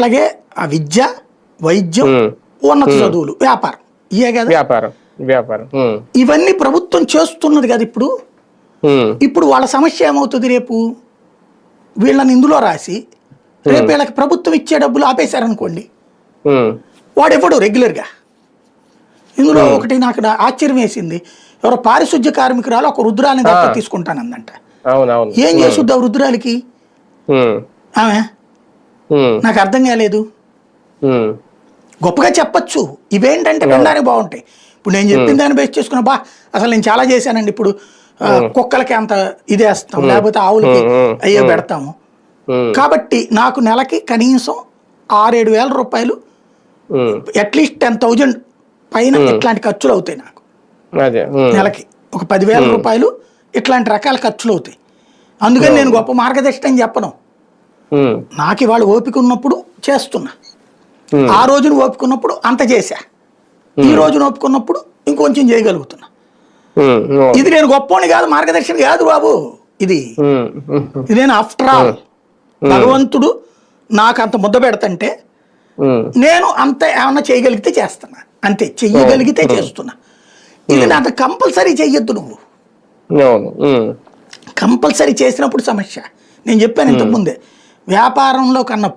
అట్లాగే ఆ విద్య వైద్యం. ఉన్నత చదువులు వ్యాపారం. ఇయే కదా? వ్యాపారం వ్యాపారం. ఇవన్నీ ప్రభుత్వం చేస్తున్నది కదా ఇప్పుడు? ఇప్పుడు వాళ్ళ సమస్య ఏమవుతుంది రేపు? వీళ్ళని ఇందులో రాసి రేపు వీళ్ళకి ప్రభుత్వం ఇచ్చే డబ్బులు ఆపేశారనుకోండి. వాడు ఇవ్వడు రెగ్యులర్గా. ఇందులో ఒకటి నాకు ఆశ్చర్యం వేసింది. ఎవరో పారిశుద్ధ్య కార్మికురాలు ఒక రుద్రాలని తీసుకుంటానందంట. ఏం చేసుద్ది రుద్రాలకి? ఆమె? నాకు అర్థం కాలేదు. గొప్పగా చెప్పొచ్చు. ఇవేంటంటే వినడానికి బాగుంటాయి. ఇప్పుడు నేను చెప్పిన దాన్ని బేస్ చేసుకున్నా బా అసలు నేను చాలా చేశానండి. ఇప్పుడు కుక్కలకి అంత ఇదేస్తాం లేకపోతే ఆవులకి అయ్యో పెడతాము. కాబట్టి నాకు నెలకి కనీసం ఆరేడు వేల రూపాయలు అట్లీస్ట్ టెన్ థౌజండ్ పైన ఇట్లాంటి ఖర్చులు అవుతాయి నాకు. నెలకి ఒక పదివేల రూపాయలు ఇట్లాంటి రకాల ఖర్చులు అవుతాయి. అందుకని నేను గొప్ప మార్గదర్శనం చెప్పను. నాకు ఇవాళ ఓపిక ఉన్నప్పుడు చేస్తున్నా. ఆ రోజున ఓపిక ఉన్నప్పుడు అంత చేశా. ఈ రోజున ఓపిక ఉన్నప్పుడు ఇంకొంచెం చేయగలుగుతున్నా. ఇది నేను గొప్పని కాదు మార్గదర్శనం కాదు బాబు ఇది. ఇది నేను ఆఫ్టర్ ఆల్ భగవంతుడు నాకు అంత ముద్ద పెడతంటే నేను అంత ఏమన్నా చేయగలిగితే చేస్తున్నా. అంతే చెయ్యగలిగితే చేస్తున్నా. ఇది నాకు కంపల్సరీ చెయ్యొద్దు నువ్వు. కంపల్సరీ చేసినప్పుడు సమస్య. నేను చెప్పాను ఇంతకుముందే వ్యాపారంలో కన్నా